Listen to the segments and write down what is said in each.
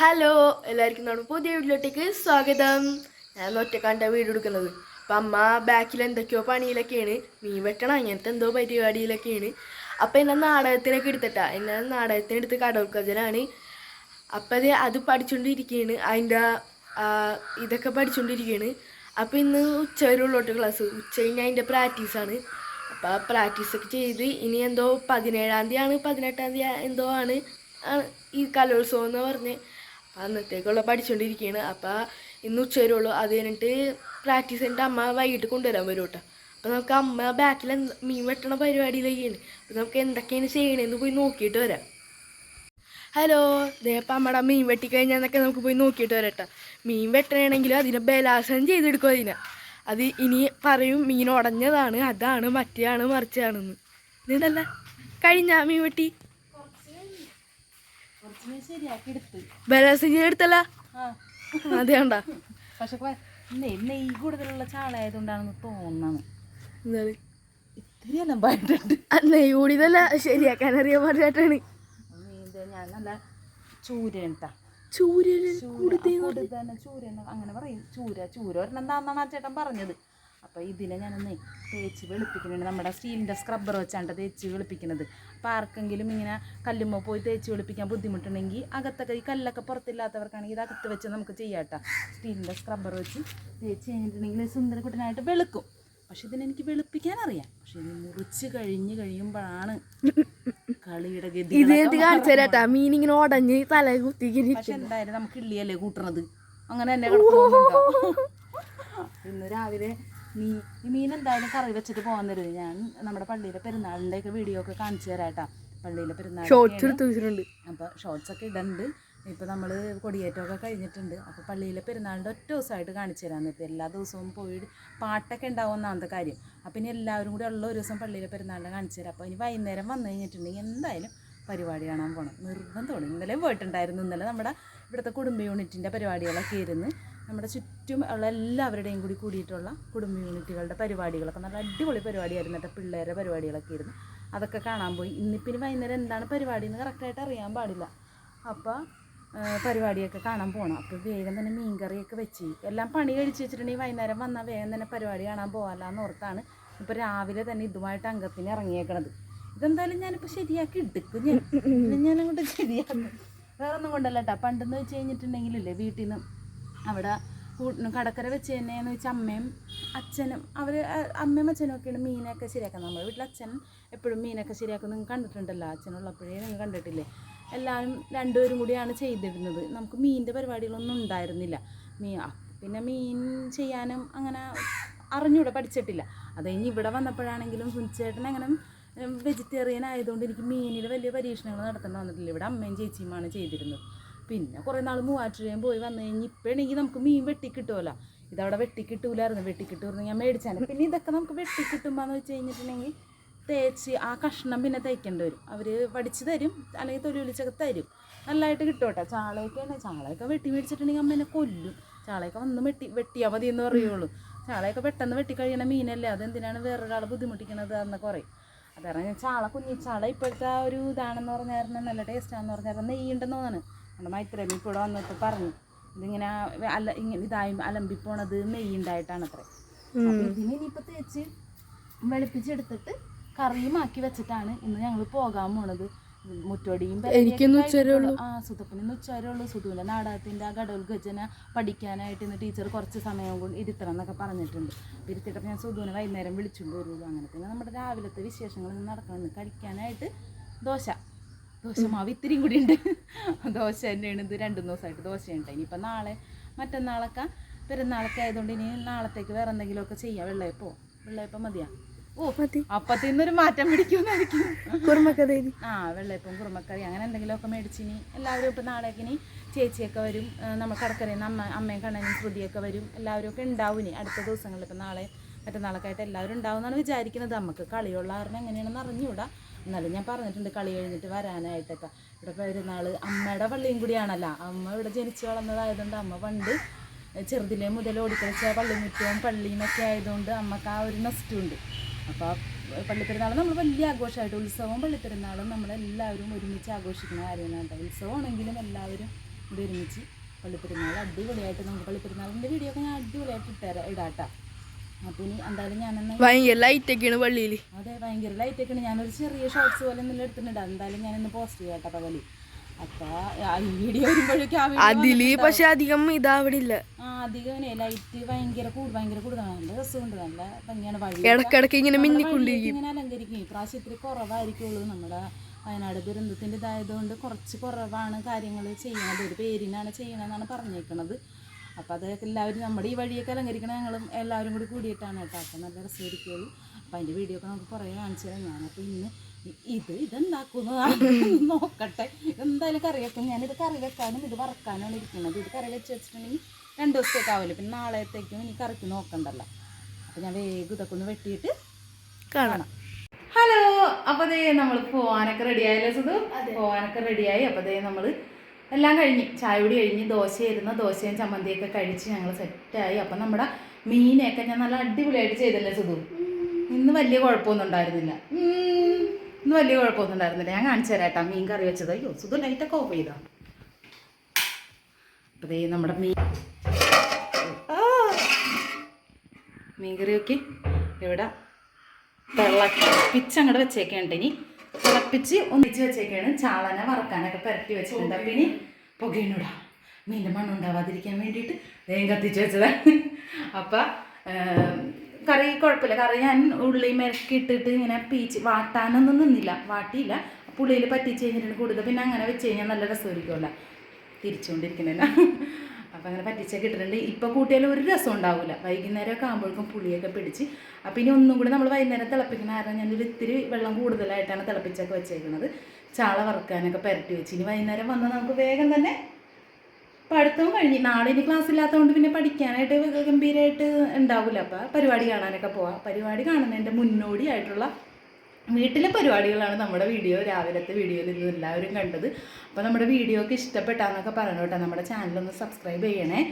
Hello എല്ലാവർക്കും നമ്മുടെ പുതിയ വീട്ടിലോട്ടേക്ക് സ്വാഗതം. ഞാൻ ഒറ്റക്കാണ്ട വീട് എടുക്കുന്നത്. അപ്പം അമ്മ ബാക്കിൽ എന്തൊക്കെയോ പണിയിലൊക്കെയാണ്. മീൻ വെട്ടണം അങ്ങനത്തെ എന്തോ പരിപാടിയിലൊക്കെയാണ്. അപ്പം എന്നെ നാടകത്തിനൊക്കെ എടുത്തിട്ടാ? എന്നെ നാടകത്തിനെടുത്ത് കടൽക്കജനാണ് അപ്പം അത് അത് പഠിച്ചുകൊണ്ടിരിക്കുകയാണ് അതിന്റെ ഇതൊക്കെ പഠിച്ചുകൊണ്ടിരിക്കുകയാണ് അപ്പം ഇന്ന് ഉച്ച വരെ ഉള്ളോട്ട് ക്ലാസ് ഉച്ച കഴിഞ്ഞാൽ അതിന്റെ പ്രാക്ടീസാണ് അപ്പോൾ പ്രാക്ടീസൊക്കെ ചെയ്ത് ഇനി എന്തോ പതിനേഴാം തീയതിയാണ് പതിനെട്ടാം തീയതി എന്തോ ആണ് ഈ കലോത്സവം എന്ന് പറഞ്ഞ്. അന്നത്തേക്കുള്ള പഠിച്ചുകൊണ്ടിരിക്കുകയാണ് അപ്പം ഇന്ന് ഉച്ച വരുള്ളൂ. അത് കഴിഞ്ഞിട്ട് പ്രാക്ടീസ് കഴിഞ്ഞിട്ട് അമ്മ വൈകിട്ട് കൊണ്ടുവരാൻ വരും കേട്ടോ അപ്പം നമുക്ക് അമ്മ ബാക്കിൽ മീൻ വെട്ടണ പരിപാടിയിലേക്കാണ് അപ്പം നമുക്ക് എന്തൊക്കെയാണ് ചെയ്യണേന്ന് പോയി നോക്കിയിട്ട് വരാം. ഹലോ ഇതേപ്പം അമ്മടെ മീൻ വെട്ടിക്കഴിഞ്ഞാൽ എന്നൊക്കെ നമുക്ക് പോയി നോക്കിയിട്ട് വരാം കേട്ടോ മീൻ വെട്ടണമെങ്കിൽ അതിനെ ബലാസനം ചെയ്തെടുക്കും അതിനെ. അത് ഇനി പറയും മീൻ ഉടഞ്ഞതാണ് അതാണ് മറ്റേയാണ് മറിച്ചാണെന്ന്. ഇതല്ല? കഴിഞ്ഞ മീൻ വെട്ടി. കുറച്ച് ശരിയാക്കി എടുത്ത്. ബലാസനം ചെയ്തെടുത്തല്ല ആ. അതെ പക്ഷെ കൊ- നെയ് കൂടുതലുള്ള ചാളായതുകൊണ്ടാണെന്ന് എന്താണ്? ഇത്തിരി അലമ്പായിട്ടുണ്ട്. അന്നേ കൂടിയതല്ല ശരിയാക്കാൻ അറിയാൻ പറഞ്ഞിട്ടാണ് ഞാൻ നല്ല ചൂരട്ടാ ചൂര ചൂര അങ്ങനെ പറയും. ചൂര ചൂര ഒരെണ്ണം എന്താണെന്നാണ് ആ ചേട്ടൻ പറഞ്ഞത്. അപ്പോൾ ഇതിനെ ഞാനൊന്ന് തേച്ച് വെളുപ്പിക്കുന്നുണ്ട്. നമ്മുടെ സ്റ്റീലിന്റെ സ്ക്രബ്ബർ വെച്ചാണ്ട് തേച്ച് വെളുപ്പിക്കുന്നത്. അപ്പോൾ ആർക്കെങ്കിലും ഇങ്ങനെ കല്ലുമ്മ പോയി തേച്ച് വെളുപ്പിക്കാൻ ബുദ്ധിമുട്ടുണ്ടെങ്കിൽ അകത്തൊക്കെ ഈ കല്ലൊക്കെ പുറത്തില്ലാത്തവർക്കാണെങ്കിൽ ഇത് അകത്ത് വെച്ച് നമുക്ക് ചെയ്യാം കേട്ടോ സ്റ്റീലിന്റെ സ്ക്രബ്ബർ വെച്ച് തേച്ച് കഴിഞ്ഞിട്ടുണ്ടെങ്കിൽ സുന്ദരക്കുട്ടനായിട്ട് വെളുക്കും. പക്ഷെ ഇതിനെനിക്ക് വെളുപ്പിക്കാൻ അറിയാം. പക്ഷെ ഇത് മുറിച്ച് കഴിഞ്ഞ് കഴിയുമ്പോഴാണ് കളിയുടെ ഗതി. കാണിച്ചു തരാട്ടാ മീൻ ഇങ്ങനെ ഉടഞ്ഞ് തല കുത്തി പക്ഷെ എന്തായാലും നമുക്ക് ഇള്ളിയല്ലേ കൂട്ടണത്? അങ്ങനെ തന്നെ ഇന്ന് രാവിലെ മീൻ ഈ മീൻ എന്തായാലും കറി വെച്ചിട്ട് പോകാൻ ഞാൻ നമ്മുടെ പള്ളിയിലെ പെരുന്നാളിന്റെ ഒക്കെ വീഡിയോ ഒക്കെ കാണിച്ചു തരാട്ടാ. പള്ളിയിലെ പെരുന്നാൾ അപ്പോൾ ഷോർട്സ് ഒക്കെ ഇടണ്ട്. ഇപ്പോൾ നമ്മൾ കൊടിയേറ്റമൊക്കെ കഴിഞ്ഞിട്ടുണ്ട്. അപ്പോൾ പള്ളിയിലെ പെരുന്നാളിന്റെ ഒറ്റ ദിവസമായിട്ട് കാണിച്ചു തരാൻ നിർത്തി എല്ലാ ദിവസവും പോയി പാട്ടൊക്കെ ഉണ്ടാവും ഒന്നാമത്തെ കാര്യം. അപ്പോൾ ഇനി എല്ലാവരും കൂടി ഉള്ള ഒരു ദിവസം പള്ളിയിലെ പെരുന്നാളിനെ കാണിച്ചു തരാം. അപ്പോൾ ഇനി വൈകുന്നേരം വന്നു കഴിഞ്ഞിട്ടുണ്ടെങ്കിൽ എന്തായാലും പരിപാടി കാണാൻ പോകണം നിർബന്ധമാണ് ഇന്നലെ പോയിട്ടുണ്ടായിരുന്നു. ഇന്നലെ നമ്മുടെ ഇവിടുത്തെ കുടുംബ യൂണിറ്റിന്റെ പരിപാടികളൊക്കെ ഇരുന്ന് നമ്മുടെ ചുറ്റും ഉള്ള എല്ലാവരുടെയും കൂടി കൂടിയിട്ടുള്ള കുടുംബ യൂണിറ്റുകളുടെ പരിപാടികളൊക്കെ. നല്ല അടിപൊളി പരിപാടിയായിരുന്നു കേട്ടോ പിള്ളേരുടെ പരിപാടികളൊക്കെ ഇരുന്നു അതൊക്കെ കാണാൻ പോയി. ഇന്നിപ്പിന് വൈകുന്നേരം എന്താണ് പരിപാടി എന്ന് കറക്റ്റായിട്ട് അറിയാൻ പാടില്ല. അപ്പോൾ പരിപാടിയൊക്കെ കാണാൻ പോകണം അപ്പോൾ വേഗം തന്നെ മീൻകറിയൊക്കെ വെച്ച്. എല്ലാം പണി കഴിച്ച് വെച്ചിട്ടുണ്ടെങ്കിൽ വൈകുന്നേരം വന്നാൽ വേഗം തന്നെ പരിപാടി കാണാൻ പോകാമെന്ന് ഓർത്താണ് ഇപ്പോൾ രാവിലെ തന്നെ ഇതുമായിട്ട് അംഗത്തിന് ഇറങ്ങിയേക്കണത്. ഇതെന്തായാലും ഞാനിപ്പോൾ ശരിയാക്കി എടുക്കും ഞാൻ. ഞാനങ്ങോട്ട് ശരിയാക്കും. വേറെ ഒന്നും കൊണ്ടല്ല കേട്ടോ പണ്ടെന്ന് വെച്ച് കഴിഞ്ഞിട്ടുണ്ടെങ്കിലല്ലേ വീട്ടിൽ നിന്ന് അവിടെ കടക്കര വെച്ച് തന്നെയെന്ന് വെച്ചാൽ അമ്മയും അച്ഛനും അവർ അമ്മയും അച്ഛനും ഒക്കെയാണ് മീനൊക്കെ ശരിയാക്കുന്നത്. നമ്മുടെ വീട്ടിൽ അച്ഛൻ എപ്പോഴും മീനൊക്കെ ശരിയാക്കുന്നത് നിങ്ങൾ കണ്ടിട്ടുണ്ടല്ലോ. അച്ഛനുള്ളപ്പോഴേ നിങ്ങൾ കണ്ടിട്ടില്ലേ? എല്ലാവരും രണ്ടുപേരും കൂടിയാണ് ചെയ്തിരുന്നത്. നമുക്ക് മീനിന്റെ പരിപാടികളൊന്നും ഉണ്ടായിരുന്നില്ല. മീ പിന്നെ മീൻ ചെയ്യാനും അങ്ങനെ അറിഞ്ഞൂടെ പഠിച്ചിട്ടില്ല. അത് കഴിഞ്ഞ് ഇവിടെ വന്നപ്പോഴാണെങ്കിലും സുനിച്ചേട്ടൻ അങ്ങനെ വെജിറ്റേറിയൻ ആയതുകൊണ്ട് എനിക്ക് മീനിൽ വലിയ പരീക്ഷണങ്ങൾ നടത്തേണ്ടി വന്നിട്ടില്ല. ഇവിടെ അമ്മയും ചേച്ചിയുമാണ് ചെയ്തിരുന്നത്. പിന്നെ കുറേ നാൾ മൂവാറ്റുപുഴയും പോയി വന്നു കഴിഞ്ഞ് ഇപ്പോഴാണെങ്കിൽ നമുക്ക് മീൻ വെട്ടിക്കിട്ടുമല്ലോ ഇതവിടെ വെട്ടിക്കിട്ടൂലായിരുന്നു. വെട്ടിക്കിട്ടുമായിരുന്നു ഞാൻ മേടിച്ചാണ് പിന്നെ ഇതൊക്കെ നമുക്ക് വെട്ടിക്കിട്ടുമ്പോന്ന് വെച്ച് കഴിഞ്ഞിട്ടുണ്ടെങ്കിൽ തേച്ച് ആ കഷ്ണം പിന്നെ തയ്ക്കേണ്ടി വരും. അവർ വടിച്ച് തരും അല്ലെങ്കിൽ തൊലി വിളിച്ചൊക്കെ തരും. നല്ലതായിട്ട് കിട്ടും കേട്ടോ ചാളയൊക്കെയാണ് ചാളയൊക്കെ വെട്ടി മേടിച്ചിട്ടുണ്ടെങ്കിൽ അമ്മ എന്നെ കൊല്ലും. ചാളയൊക്കെ വന്ന് വെട്ടി വെട്ടിയാൽ മതി എന്ന് പറയുള്ളൂ. ചാളയൊക്കെ പെട്ടെന്ന് വെട്ടിക്കഴിയണ മീനല്ലേ? അതെന്തിനാണ് വേറൊരാളെ ബുദ്ധിമുട്ടിക്കണത് എന്നൊക്കെ പറയും അതാണ് ഞാൻ ചാള കുഞ്ഞി ചാള ഇപ്പോഴത്തെ ഒരു ഇതാണെന്ന് പറഞ്ഞാൽ നല്ല ടേസ്റ്റാണെന്ന് പറഞ്ഞാൽ നെയ്യുണ്ടെന്ന് തോന്നുന്നു നമ്മുടെ മൈത്രേമി ഇപ്പോൾ ഇവിടെ വന്നിട്ട് പറഞ്ഞു ഇതിങ്ങനെ അല ഇങ്ങനെ ഇതായി അലമ്പിപ്പോണത് നെയ്യുണ്ടായിട്ടാണ് അത്ര. ഇതിന് ഇനിയിപ്പോൾ തേച്ച് വെളുപ്പിച്ചെടുത്തിട്ട് കറിയും ആക്കി വെച്ചിട്ടാണ് ഇന്ന് ഞങ്ങൾ പോകാൻ പോണത്. മുറ്റോടിയും. ആ സുതപ്പിന് ഇന്ന് ഉച്ചവരെ ഉള്ളൂ. സുധുവിന്റെ നാടകത്തിന്റെ ആ ഗജന പഠിക്കാനായിട്ട് ഇന്ന് ടീച്ചർ കുറച്ച് സമയം കൊണ്ട് ഇരുത്തണം എന്നൊക്കെ പറഞ്ഞിട്ടുണ്ട്. ഇരുത്തിട്ടപ്പോൾ ഞാൻ സുധുവിനെ വൈകുന്നേരം വിളിച്ചുകൊണ്ട് വരുള്ളൂ അങ്ങനെ പിന്നെ നമ്മുടെ രാവിലത്തെ വിശേഷങ്ങൾ ഇന്ന് നടക്കണം ഇന്ന് കഴിക്കാനായിട്ട് ദോശ. ദോശ മാവ് ഇത്തിരിയും കൂടി ഉണ്ട്. ദോശ തന്നെയാണ് ഇത് രണ്ടു ദിവസമായിട്ട് ദോശയുണ്ട് ഇനിയിപ്പോൾ നാളെ മറ്റന്നാളൊക്കെ പെരുന്നാളൊക്കെ ആയതുകൊണ്ട് ഇനി നാളത്തേക്ക് വേറെ എന്തെങ്കിലുമൊക്കെ ചെയ്യാം. വെള്ളയപ്പോ വെള്ളയപ്പം മതിയാ. ഓ നിന്നൊരു മാറ്റം പിടിക്കുമെന്നായിരിക്കും. ആ വെള്ളയപ്പം കുറുമക്കറി അങ്ങനെ എന്തെങ്കിലുമൊക്കെ മേടിച്ചിനി എല്ലാവരും ഇപ്പം നാളേക്ക് ഇനി ചേച്ചിയൊക്കെ വരും. നമ്മൾ കടക്കരയിൽ നിന്ന് അമ്മ അമ്മയും കണ്ണനും ശ്രുതിയൊക്കെ വരും. എല്ലാവരും ഒക്കെ ഉണ്ടാവും ഇനി അടുത്ത ദിവസങ്ങളിൽ ഇപ്പം നാളെ മറ്റന്നാളൊക്കെ നാളക്കായിട്ട് എല്ലാവരും ഉണ്ടാവും എന്നാണ് വിചാരിക്കുന്നത്. നമുക്ക് കളിയുള്ള കാരണം എങ്ങനെയാണെന്ന് അറിഞ്ഞുകൂടാ. എന്നാലും ഞാൻ പറഞ്ഞിട്ടുണ്ട് കളി കഴിഞ്ഞിട്ട് വരാനായിട്ടൊക്കെ ഇവിടെ പെരുന്നാൾ അമ്മയുടെ പള്ളിയും കൂടിയാണല്ലോ. അമ്മ ഇവിടെ ജനിച്ചു വളർന്നതായതുകൊണ്ട് അമ്മ പണ്ട് ചെറുതിലെ മുതൽ ഓടിക്കളിച്ച പള്ളിമുറ്റവും പള്ളിയും ഒക്കെ ആയതുകൊണ്ട് അമ്മയ്ക്ക് ആ ഒരു നഷ്ടമുണ്ട്. അപ്പോൾ പള്ളിപ്പെരുന്നാൾ നമ്മൾ വലിയ ആഘോഷമായിട്ട് ഉത്സവവും പള്ളിപ്പെരുന്നാളും നമ്മളെല്ലാവരും ഒരുമിച്ച് ആഘോഷിക്കുന്ന കാര്യമാണ് കേട്ടോ. ഉത്സവമാണെങ്കിലും എല്ലാവരും ഇവിടെ ഒരുമിച്ച് പള്ളിപ്പെരുന്നാൾ അടിപൊളിയായിട്ട് നമുക്ക് പള്ളിപ്പെരുന്നാളിന്റെ വീഡിയോ ഒക്കെ ഞാൻ അടിപൊളിയായിട്ട് ഇട്ടുതരാം ഇടാട്ടാ അപ്പോൾ ഇനി എന്തായാലും ഞാനെന്ന് ഭയങ്കര ലൈറ്റൊക്കെയാണ് പള്ളിയിൽ അതെ ഭയങ്കര ലൈറ്റൊക്കെയാണ് ഞാനൊരു ചെറിയ ഷോർട്സ് പോലെ എന്തെങ്കിലും എടുത്തിട്ടുണ്ട്. എന്തായാലും ഇന്ന് പോസ്റ്റ് ചെയ്യാട്ടോ പകൽ. ഈ വീഡിയോ വരുമ്പോഴേക്കും അതിൽ പക്ഷെ അധികം ഇതാവണില്ല ആ അധികം ലൈറ്റ് ഭയങ്കര കൂടു ഭയങ്കര കൂടുതലാണ് നല്ല രസമുണ്ട്. നല്ല ഭംഗിയാണ് വഴി ഇടക്കിടക്ക് ഇങ്ങനെ മിന്നിക്കൊണ്ടിരിക്കും. ഇങ്ങനെ അലങ്കരിക്കും. ഇപ്രാവശ്യം ഇത്തിരി കുറവായിരിക്കുള്ളൂ. നമ്മുടെ വയനാട് ദുരന്തത്തിന്റെ ഇതായതുകൊണ്ട് കുറച്ച് കുറവാണ് കാര്യങ്ങൾ ചെയ്യണത്. ഒരു പേരിനാണ് ചെയ്യണമെന്നാണ് പറഞ്ഞേക്കണത്. അപ്പോൾ അത് എല്ലാവരും നമ്മുടെ ഈ വഴിയൊക്കെ അലങ്കരിക്കണ ഞങ്ങളും എല്ലാവരും കൂടി കൂടിയിട്ടാണ് കേട്ടോ. അപ്പോൾ നല്ല രസമായിരിക്കുള്ളൂ അപ്പോൾ അതിന്റെ വീഡിയോ ഒക്കെ നമുക്ക് കുറേ കാണിച്ചു തരാം. ഞാനപ്പോൾ ഇന്ന് ഇത് ഇതെന്താക്കുന്നതാണ് നോക്കട്ടെ. എന്തായാലും കറി വെക്കും. ഞാനിത് കറി വെക്കാനും ഇത് വറക്കാനാണ് ഇരിക്കുന്നത്. ഇത് കറി വെച്ച് വെച്ചിട്ടുണ്ടെങ്കിൽ രണ്ട് ദിവസത്തേക്ക് ആവില്ല? പിന്നെ നാളത്തേക്കും ഇനി കറിക്ക് നോക്കണ്ടല്ലോ. അപ്പോൾ ഞാൻ വേഗം ഇതൊക്കെ ഒന്ന് വെട്ടിയിട്ട് കാണാം. ഹലോ അപ്പോൾ ദേ നമ്മൾ പോവാനൊക്കെ റെഡിയായല്ലോ സുധു? പോവാനൊക്കെ റെഡിയായി അപ്പോൾ ദേ നമ്മൾ എല്ലാം കഴിഞ്ഞ്. ചായ കൂടി കഴിഞ്ഞ് ദോശയായിരുന്നു. ദോശയും ചമ്മന്തിയൊക്കെ കഴിച്ച് ഞങ്ങൾ സെറ്റായി. അപ്പം നമ്മുടെ മീനെയൊക്കെ ഞാൻ നല്ല അടിപൊളിയായിട്ട് ചെയ്തല്ലേ സുധു? ഇന്ന് വലിയ കുഴപ്പമൊന്നും ഉണ്ടായിരുന്നില്ല. ഇന്ന് വലിയ കുഴപ്പമൊന്നും ഉണ്ടായിരുന്നില്ല. ഞാൻ കാണിച്ചു തരാം കേട്ടോ മീൻ കറി വെച്ചത്. അയ്യോ സുധു ലൈറ്റൊക്കെ ഓഫ് ചെയ്താ? അപ്പോൾ ദേ നമ്മുടെ മീൻ. മീൻ കറിയൊക്കെ ഇവിടെ പിച്ച് അങ്ങോട്ട് വെച്ചേക്കുന്നുണ്ട് ഇനി തിളപ്പിച്ച് ഒന്നിച്ച് വെച്ചേക്കാണ്. ചാളന വറക്കാനൊക്കെ പുരട്ടി വെച്ചിട്ടുണ്ട്. അപ്പം ഇനി മീന്റെ മണ്ണുണ്ടാവാതിരിക്കാൻ വേണ്ടിയിട്ട് വേഗം കത്തിച്ച് വെച്ചതാണ് അപ്പം കറി കുഴപ്പമില്ല. കറി ഞാൻ ഉള്ളി മെരക്കി ഇട്ടിട്ട് ഇങ്ങനെ പീച്ച് വാട്ടാനൊന്നും നിന്നില്ല. വാട്ടിയില്ല. പുളിയിൽ പറ്റിച്ച് കഴിഞ്ഞിട്ടുണ്ട് കൂടുതൽ. പിന്നെ അങ്ങനെ വെച്ച് കഴിഞ്ഞാൽ നല്ല രസമായിരിക്കുമല്ലോ തിരിച്ചുകൊണ്ടിരിക്കുന്നില്ല അപ്പം അങ്ങനെ പറ്റിച്ചൊക്കെ ഇട്ടിട്ടുണ്ട്. ഇപ്പോൾ കൂട്ടിയാലും ഒരു രസം ഉണ്ടാവില്ല വൈകുന്നേരമൊക്കെ ആകുമ്പോഴേക്കും പുളിയൊക്കെ പിടിച്ച്. അപ്പം ഇനി ഒന്നും കൂടി നമ്മൾ വൈകുന്നേരം തിളപ്പിക്കുന്ന കാരണം ഞാനൊരു ഇത്തിരി വെള്ളം കൂടുതലായിട്ടാണ് തിളപ്പിച്ചൊക്കെ വെച്ചേക്കുന്നത് ചാള വറുക്കാനൊക്കെ പുരട്ടി വെച്ച്. ഇനി വൈകുന്നേരം വന്നാൽ നമുക്ക് വേഗം തന്നെ പഠിത്തവും കഴിഞ്ഞ്. നാളെ ഇനി ക്ലാസ് ഇല്ലാത്തതുകൊണ്ട് പിന്നെ പഠിക്കാനായിട്ട് ഗംഭീരമായിട്ട് ഉണ്ടാവില്ല അപ്പോൾ പരിപാടി കാണാനൊക്കെ പോവാം. പരിപാടി കാണുന്നതിന്റെ മുന്നോടിയായിട്ടുള്ള വീട്ടിലെ പരിപാടികളാണ് നമ്മുടെ വീഡിയോ. രാവിലത്തെ വീഡിയോയിൽ ഇന്ന് എല്ലാവരും കണ്ടത്. അപ്പോൾ നമ്മുടെ വീഡിയോക്ക് ഇഷ്ടപ്പെട്ടാന്നൊക്കെ പറഞ്ഞു കേട്ടോ. നമ്മുടെ ചാനലൊന്ന് സബ്സ്ക്രൈബ് ചെയ്യണേ.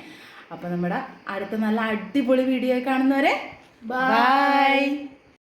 അപ്പോൾ നമ്മുടെ അടുത്ത നല്ല അടിപൊളി വീഡിയോ കാണുന്നവരെ ബൈ